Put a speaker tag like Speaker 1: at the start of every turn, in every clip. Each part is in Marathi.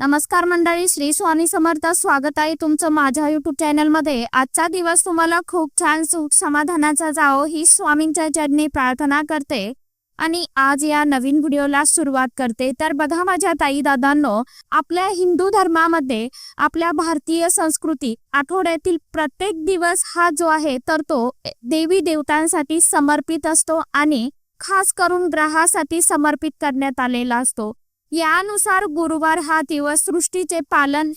Speaker 1: नमस्कार मंडळी श्री स्वामी समर्थ स्वागत आहे तुमचं माझ्या युट्यूब चॅनलमध्ये आजचा दिवस तुम्हाला खूप छान सुख समाधानाचा जावो ही स्वामींच्या चरणी प्रार्थना करते. आणि आज या नवीन व्हिडिओला सुरुवात करते. तर बघा माझ्या ताई दादांनो आपल्या हिंदू धर्मामध्ये आपल्या भारतीय संस्कृती आठवड्यातील प्रत्येक दिवस हा जो आहे तर तो देवी देवतांसाठी समर्पित असतो आणि खास करून ग्रहासाठी समर्पित करण्यात आलेला असतो. यानुसार गुरुवार हा दिवस सृष्टीचे पालन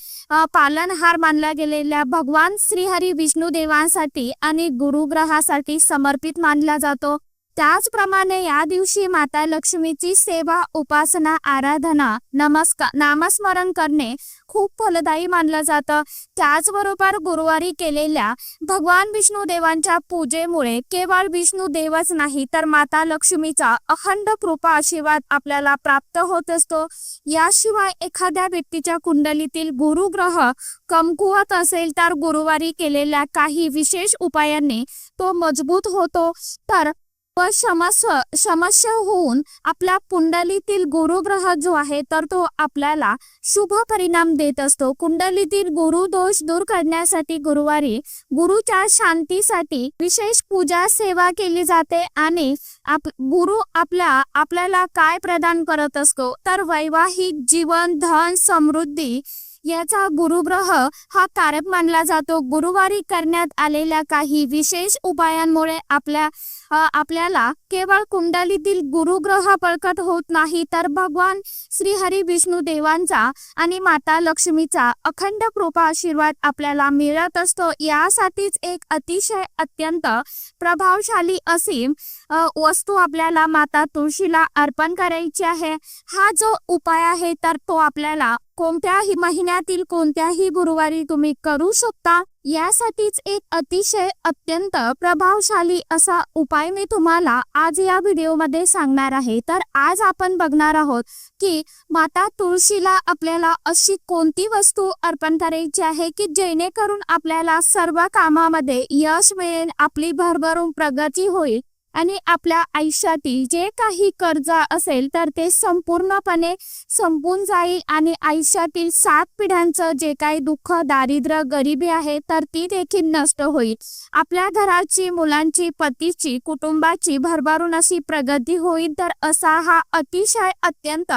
Speaker 1: पालनहार मानला गेलेल्या भगवान श्रीहरी विष्णू देवांसाठी आणि गुरुग्रहासाठी समर्पित मानला जातो. त्याचप्रमाणे या दिवशी माता लक्ष्मीची सेवा उपासना आराधना नमस्कार नामस्मरण करणे खूप फलदायी मानलं जातं. त्याचबरोबर गुरुवारी केलेल्या भगवान विष्णू देवांच्या पूजेमुळे केवळ विष्णू देवच नाही तर माता लक्ष्मीचा अखंड कृपा आशीर्वाद आपल्याला प्राप्त होत असतो. याशिवाय एखाद्या व्यक्तीच्या कुंडलीतील गुरुग्रह कमकुवत असेल तर गुरुवारी केलेल्या काही विशेष उपायांनी तो मजबूत होतो. तर व क्षमस्व समस्या होऊन आपल्या कुंडलीतील गुरुग्रह जो आहे तर तो आपल्याला शुभ परिणाम देत असतो. कुंडलीतील गुरु दोष दूर करण्यासाठी गुरुवारी गुरुच्या शांतीसाठी विशेष पूजा सेवा केली जाते आणि आप गुरु आपल्या आपल्याला काय प्रदान करत असतो? तर वैवाहिक जीवन धन समृद्धी याचा गुरुग्रह हा कारक मानला जातो. गुरुवारी करण्यात आलेल्या काही विशेष उपायांमुळे आपल्या आपल्याला केवळ कुंडलीतील गुरुग्रह बळकट होत नाही तर भगवान श्री हरी विष्णू देवांचा आणि माता लक्ष्मीचा अखंड कृपा आशीर्वाद आपल्याला मिळत असतो. यासाठीच एक अतिशय अत्यंत प्रभावशाली अशी वस्तू आपल्याला माता तुळशीला अर्पण करायची आहे. हा जो उपाय आहे तर तो आपल्याला कोणत्याही महिन्यातील कोणत्याही गुरुवारी तुम्ही करू शकता. यासाठीच एक अतिशय अत्यंत प्रभावशाली असा उपाय मी तुम्हाला आज या व्हिडिओमध्ये सांगणार आहे. तर आज आपण बघणार आहोत की माता तुळशीला आपल्याला अशी कोणती वस्तू अर्पण करायची आहे की जेणेकरून आपल्याला सर्व कामामध्ये यश मिळेल आपली भरभरून प्रगती होईल. आणि आपल्या आयुष्यातील जे काही कर्ज असेल तर ते संपूर्णपणे संपून जाईल आणि आयुष्यातील सात पिढ्यांचं जे काही दुःख दारिद्र्य गरिबी आहे तर ती देखील नष्ट होईल. आपल्या घराची मुलांची पतीची कुटुंबाची भरभरून अशी प्रगती होईल तर असा हा अतिशय अत्यंत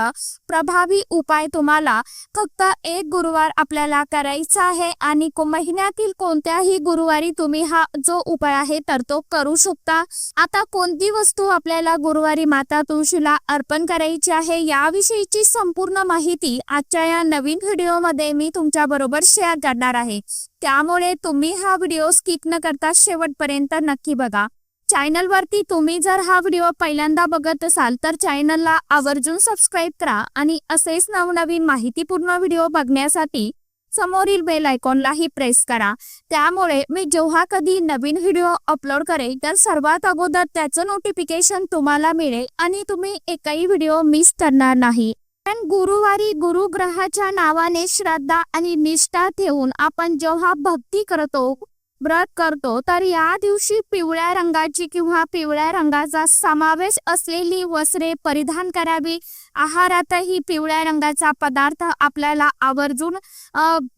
Speaker 1: प्रभावी उपाय तुम्हाला फक्त एक गुरुवार आपल्याला करायचा आहे आणि महिन्यातील कोणत्याही गुरुवारी तुम्ही हा जो उपाय आहे तर तो करू शकता. आता कोणती वस्तू आपल्याला गुरुवारी माता तुळशीला अर्पण करायची आहे याविषयीची संपूर्ण माहिती आजच्या या नवीन व्हिडिओमध्ये मी तुमच्या बरोबर शेअर करणार आहे. त्यामुळे तुम्ही हा व्हिडिओ स्किप न करता शेवटपर्यंत नक्की बघा. चॅनलवरती तुम्ही जर हा व्हिडिओ पहिल्यांदा बघत असाल तर चॅनलला आवर्जून सबस्क्राईब करा आणि असेच नवनवीन माहितीपूर्ण व्हिडिओ बघण्यासाठी समोरील बेल आयकॉनलाही प्रेस करा. त्यामुळे मी जेव्हा कधी नवीन व्हिडिओ अपलोड करेल तर सर्वात अगोदर त्याचं नोटिफिकेशन तुम्हाला मिळेल आणि तुम्ही एकही व्हिडिओ मिस करणार नाही. पण गुरुवारी गुरुग्रहाच्या नावाने श्रद्धा आणि निष्ठा ठेवून आपण जेव्हा भक्ती करतो व्रत करतो तर या दिवशी पिवळ्या रंगाची किंवा पिवळ्या रंगाचा समावेश असलेली वस्त्रे परिधान करावी. आहारातही पिवळ्या रंगाचा पदार्थ आपल्याला आवर्जून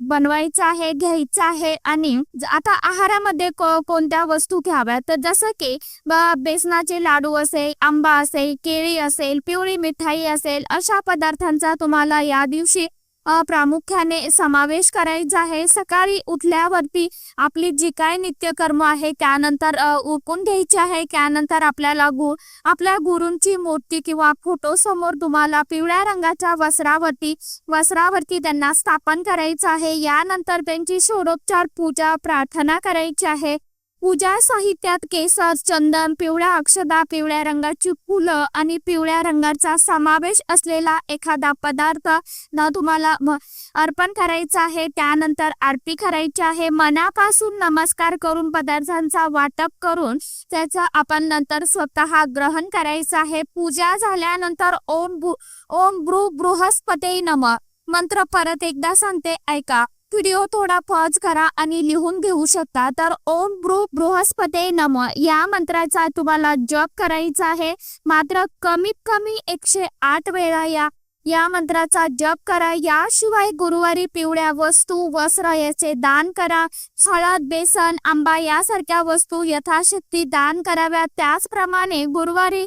Speaker 1: बनवायचा आहे घ्यायचा आहे आणि ज- आता आहारामध्ये को- कोणत्या वस्तू घ्याव्या तर जसं की बेसनाचे लाडू असेल आंबा असेल केळी असेल पिवळी मिठाई असेल अशा पदार्थांचा तुम्हाला या दिवशी प्रामुख्याने समावेश करायचा आहे. सकाळी उठल्यावरती आपली जी काय नित्यकर्म आहे त्यानंतर अ, उरकून घ्यायची आहे. त्यानंतर आपल्याला गुरु आपल्या गुरूंची मूर्ती किंवा फोटो समोर तुम्हाला पिवळ्या रंगाच्या वस्त्रावरती वस्त्रावरती त्यांना स्थापन करायचं आहे. यानंतर त्यांची षोडोपचार पूजा प्रार्थना करायची आहे. पूजा साहित्यात केसर चंदन पिवळ्या अक्षदा पिवळ्या रंगाची फुलं आणि पिवळ्या रंगाचा समावेश असलेला एखादा पदार्थ न तुम्हाला अर्पण करायचा आहे त्यानंतर आरती करायची आहे. मनापासून नमस्कार करून पदार्थांचा वाटप करून त्याचा आपण नंतर स्वतः ग्रहण करायचं आहे. पूजा झाल्यानंतर ओम ओम ब्रू बृहस्पते नम. मंत्र परत एकदा सांगते ऐका. व्हिडिओ थोडा पॉज करा आणि लिहून घेऊ शकता. तर ओम ब्रू बृहस्पते नम. या मंत्राचा तुम्हाला जप करायचा आहे. मात्र कमीत कमी एकशे आठ वेळा या या मंत्राचा जप करा. याशिवाय गुरुवारी पिवळ्या वस्तू वस्त्र याचे दान करा. हळद बेसन आंबा यासारख्या वस्तू यथाशक्ती दान कराव्या. त्याचप्रमाणे गुरुवारी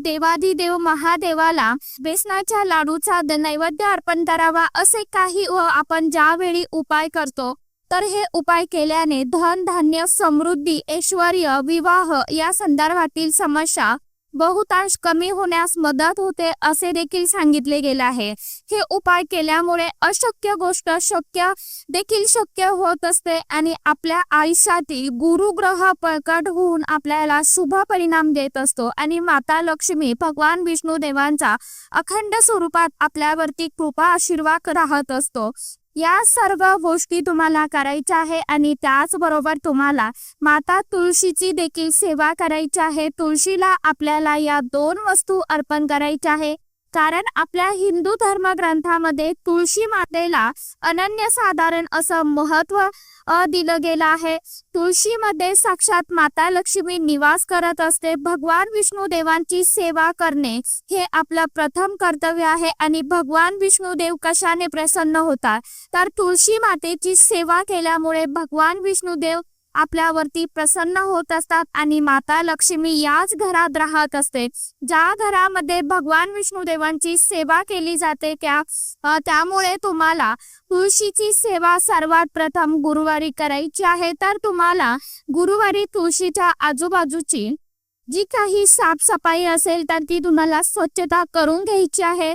Speaker 1: देवाधिदेव महादेवाला बेसनाच्या लाडूचा नैवेद्य अर्पण करावा असे काही व आपण ज्यावेळी उपाय करतो तर हे उपाय केल्याने धन धान्य समृद्धी ऐश्वर विवाह या संदर्भातील समस्या बहुतांश कमी होण्यास मदत होते असे देखील सांगितले गेले आहे. हे उपाय केल्यामुळे अशक्य गोष्ट शक्य देखील शक्य होत असते आणि आपल्या आयुष्यातील गुरुग्रह प्रकट होऊन आपल्याला शुभ परिणाम देत असतो आणि माता लक्ष्मी भगवान विष्णू देवांचा अखंड स्वरूपात आपल्यावरती कृपा आशीर्वाद राहत असतो. या सर्व गोष्टी तुम्हाला करायच्या आहे आणि त्याचबरोबर तुम्हाला माता तुळशीची देखील सेवा करायची आहे. तुळशीला आपल्याला या दोन वस्तू अर्पण करायच्या आहे. कारण आपल्या हिंदू धर्म ग्रंथामध्ये तुळशी मातेला अनन्यसाधारण असं महत्त्व दिलं गेलं आहे. तुळशीमध्ये साक्षात माता लक्ष्मी निवास करत असते. भगवान विष्णू देवांची सेवा करणे हे आपलं प्रथम कर्तव्य आहे आणि भगवान विष्णू देव कशाने प्रसन्न होतात? तर तुळशी मातेची सेवा केल्यामुळे भगवान विष्णू देव आपल्यावरती प्रसन्न होत असतात आणि माता लक्ष्मी याच घरात राहत असते. ज्या घरामध्ये भगवान विष्णुदेवांची सेवा केली जाते त्या त्यामुळे तुम्हाला तुळशीची सेवा सर्वात प्रथम गुरुवारी करायची आहे. तर तुम्हाला गुरुवारी तुळशीच्या आजूबाजूची जी काही साफसफाई असेल तर ती तुम्हाला स्वच्छता करून घ्यायची आहे.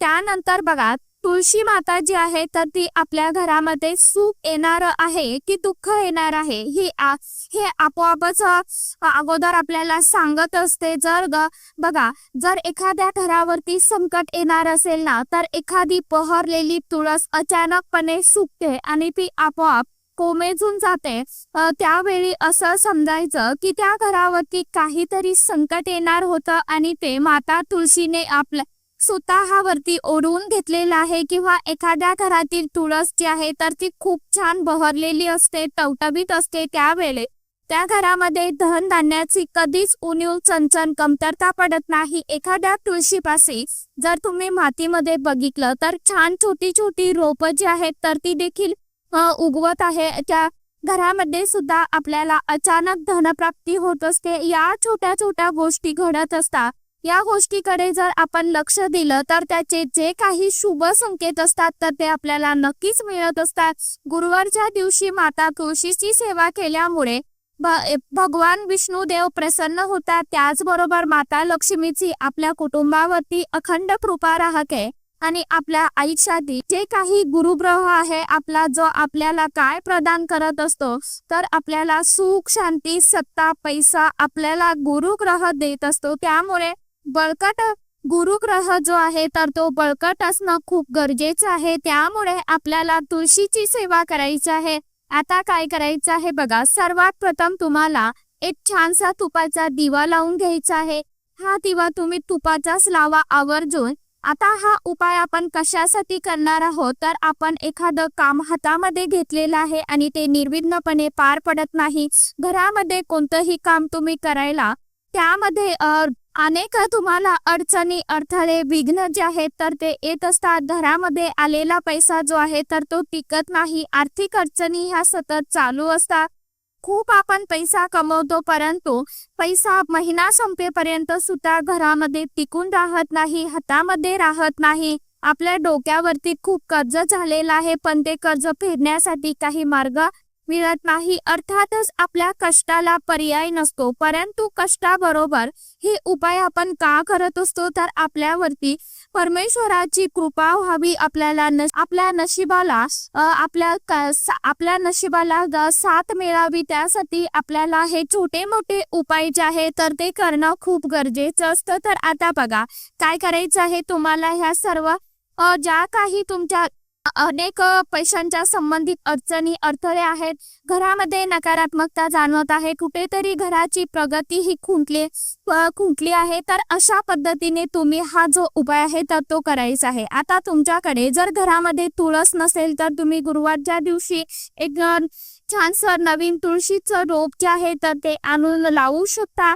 Speaker 1: त्यानंतर बघा तुळशी माता जी आहे तर ती आपल्या घरामध्ये सुख येणार आहे की दुःख येणार आहे ही आ- हे आपोआपच अगोदर आपल्याला सांगत असते. जर ग बघा जर एखाद्या घरावरती संकट येणार असेल ना तर एखादी पहरलेली तुळस अचानकपणे सुकते आणि ती आपोआप कोमेजून जाते. त्यावेळी असं समजायचं की त्या घरावरती काहीतरी संकट येणार होतं आणि ते माता तुळशीने आपल्या स्वतःवरती ओढवून घेतलेलं आहे किंवा एखाद्या घरातील तुळस जी आहे तर ती खूप छान बहरलेली असते टवटवीत असते त्यावेळे. त्या घरामध्ये धन धान्याची कधीच उणीव चणचण कमतरता पडत नाही. एखाद्या तुळशीपाशी जर तुम्ही मातीमध्ये बघितलं तर छान छोटी छोटी रोपं जी आहेत तर ती देखील उगवत आहे. त्या घरामध्ये सुद्धा आपल्याला अचानक धनप्राप्ती होत असते. या छोट्या छोट्या गोष्टी घडत असतात या गोष्टीकडे जर आपण लक्ष दिलं तर त्याचे जे काही शुभ संकेत असतात तर ते आपल्याला नक्कीच मिळत असतात. गुरुवारच्या दिवशी माता तुळशीची सेवा केल्यामुळे भगवान विष्णू देव प्रसन्न होतात. त्याचबरोबर माता लक्ष्मीची आपल्या कुटुंबावरती अखंड कृपा राहते आणि आपल्या आयुष्यातील जे काही गुरुग्रह आहे आपला जो आपल्याला काय प्रदान करत असतो तर आपल्याला सुख शांती सत्ता पैसा आपल्याला गुरुग्रह देत असतो. त्यामुळे बळकट गुरुग्रह जो आहे तर तो बळकट असणं खूप गरजेचं आहे. त्यामुळे आपल्याला तुळशीची सेवा करायची आहे. आता काय करायचं आहे बघा. सर्वात प्रथम तुम्हाला एक छानसा तुपाचा दिवा लावून घ्यायचा आहे. हा दिवा तुम्ही तुपाचाच लावा आवर्जून. आता हा उपाय आपण कशासाठी करणार आहोत? तर आपण एखादं काम हातामध्ये घेतलेलं आहे आणि ते निर्विघ्नपणे पार पडत नाही. घरामध्ये कोणतंही काम तुम्ही करायला त्यामध्ये अनेक तुम्हाला अडचणी अडथळे विघ्न जे आहेत तर ते येत असतात. घरामध्ये आलेला पैसा जो आहे तर तो टिकत नाही. आर्थिक अडचणी ह्या सतत चालू असतात. खूप आपण पैसा कमवतो परंतु पैसा महिना संपेपर्यंत सुद्धा घरामध्ये टिकून राहत नाही हातामध्ये राहत नाही. आपल्या डोक्यावरती खूप कर्ज झालेलं आहे पण ते कर्ज फेडण्यासाठी काही मार्ग मिळत नाही. अर्थातच आपल्या कष्टाला पर्याय नसतो. परंतु कष्टाबरोबर हे उपाय आपण का करत असतो? तर आपल्यावरती परमेश्वराची कृपा व्हावी. आपल्याला आपल्या नशिबाला आपल्या आपल्या नशिबाला साथ मिळावी. त्यासाठी आपल्याला हे छोटे मोठे उपाय जे आहे तर ते करणं खूप गरजेचं असतं. तर आता बघा काय करायचं आहे? तुम्हाला ह्या सर्व ज्या काही तुमच्या अनेक पैशांच्या संबंधित अडचणी अडथळे आहेत. घरामध्ये नकारात्मकता जाणवत आहे. कुठेतरी घराची प्रगती ही खुंटली खुंटली आहे. तर अशा पद्धतीने तुम्ही हा जो उपाय आहे तर तो करायचा आहे. आता तुमच्याकडे जर घरामध्ये तुळस नसेल तर तुम्ही गुरुवारच्या दिवशी एक छान सर नवीन तुळशीचं रोप जे आहे तर ते आणून लावू शकता.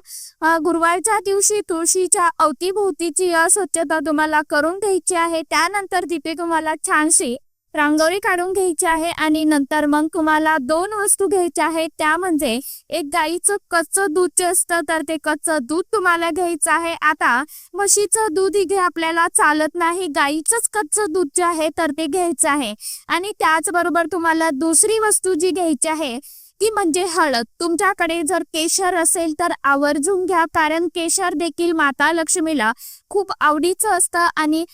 Speaker 1: गुरुवारच्या दिवशी तुळशीच्या अवतीभोवतीची स्वच्छता तुम्हाला करून घ्यायची आहे. त्यानंतर तिथे तुम्हाला छानशी रांगोळी काढून घ्यायची आहे आणि नंतर मग तुम्हाला दोन वस्तू घ्यायच्या आहेत. त्या म्हणजे एक गाईचं कच्चं दूध जे असतं तर ते कच्चं दूध तुम्हाला घ्यायचं आहे. आता म्हशीचं दूध इथे आपल्याला चालत नाही. गाईचंच कच्चं दूध जे आहे तर ते घ्यायचं आहे. आणि त्याचबरोबर तुम्हाला दुसरी वस्तू जी घ्यायची आहे ती म्हणजे हळद. तुमच्याकडे जर केशर असेल तर आवर्जून घ्या. कारण केशर देखील माता लक्ष्मीला खूप आवडीचं असतं आणि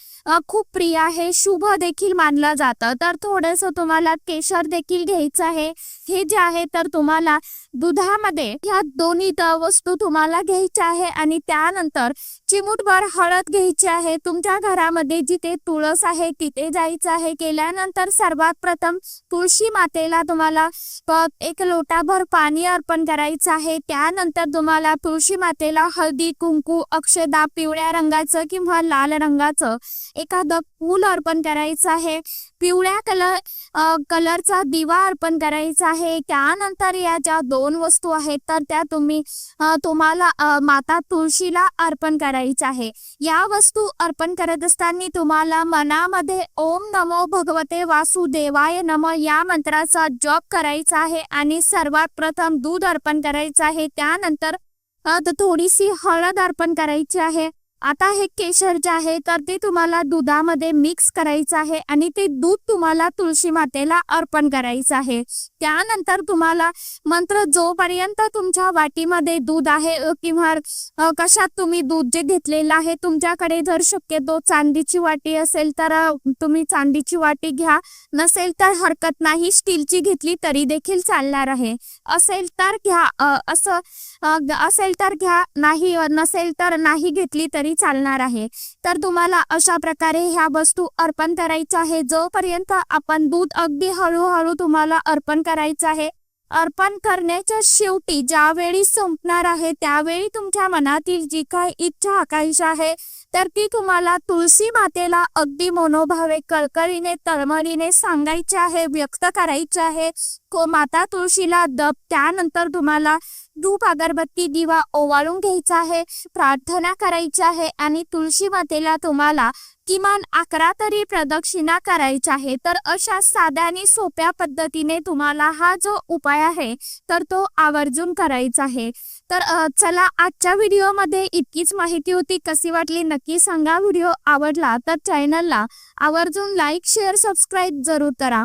Speaker 1: खूप प्रिय आहे. शुभ देखील मानलं जातं. तर थोडंसं तुम्हाला केशर देखील घ्यायचं आहे. हे जे आहे तर तुम्हाला दुधामध्ये ह्या दोन्ही वस्तू तुम्हाला घ्यायच्या आहे आणि त्यानंतर चिमूटभर हळद घ्यायची आहे. तुमच्या घरामध्ये जिथे तुळस आहे तिथे जायचं आहे. केल्यानंतर सर्वात प्रथम तुळशी मातेला तुम्हाला एक लोटाभर पाणी अर्पण करायचं आहे. त्यानंतर तुम्हाला तुळशी मातेला हळदी कुंकू अक्षदा पिवळ्या रंगाची किंवा लाल रंगाचं एखादं फूल अर्पण करायचं आहे. पिवळ्या कलर कलरचा दिवा अर्पण करायचा आहे. त्यानंतर या ज्या दोन वस्तू आहेत तर त्या तुम्ही तुम्हाला माता तुळशीला अर्पण करायचं आहे. या वस्तू अर्पण करत असताना तुम्हाला मनामध्ये ओम नमो भगवते वासुदेवाय नम या मंत्राचा जप करायचा आहे आणि सर्वात प्रथम दूध अर्पण करायचं आहे. त्यानंतर थोडीशी हळद अर्पण करायची आहे. आता हे केशर जे आहे तर ते तुम्हाला दुधामध्ये मिक्स करायचं आहे आणि ते दूध तुम्हाला तुळशी मातेला अर्पण करायचं आहे. त्यानंतर तुम्हाला मंत्र जोपर्यंत तुमच्या वाटीमध्ये दूध आहे किंवा कशात तुम्ही दूध जे घेतलेलं आहे तुमच्याकडे जर शक्यतो चांदीची वाटी असेल तर तुम्ही चांदीची वाटी घ्या. नसेल तर हरकत नाही स्टीलची घेतली तरी देखील चालणार आहे. असेल तर घ्या असं असेल तर घ्या नाही नसेल तर नाही घेतली तरी चालणार आहे. तर तुम्हाला अशा प्रकारे ह्या वस्तू अर्पण करायच्या आहे जोपर्यंत आपण दूध अगदी हळूहळू तुम्हाला अर्पण करायचं आहे अर्पण करण्याच्या शेवटी ज्यावेळी संपणार आहे त्यावेळी तुमच्या मनातील जी काही इच्छा आकांक्षा आहे तर ती तुम्हाला तुळशी मातेला अगदी मनोभावे कळकळीने तळमळीने सांगायचे आहे व्यक्त करायचे आहे. को माता तुळशीला दब त्यानंतर तुम्हाला धूप अगरबत्ती दिवा ओवाळून घ्यायचा आहे प्रार्थना करायची आहे आणि तुळशी मातेला तुम्हाला किमान अकरा तरी प्रदक्षिणा करायच्या आहे. तर अशा साध्या आणि सोप्या पद्धतीने तुम्हाला हा जो उपाय आहे तर तो आवर्जून करायचा आहे. तर चला आजच्या व्हिडिओमध्ये इतकीच माहिती होती. कशी वाटली नक्की सांगा. व्हिडिओ आवडला तर चॅनलला आवर्जून लाईक शेअर सबस्क्राईब जरूर करा.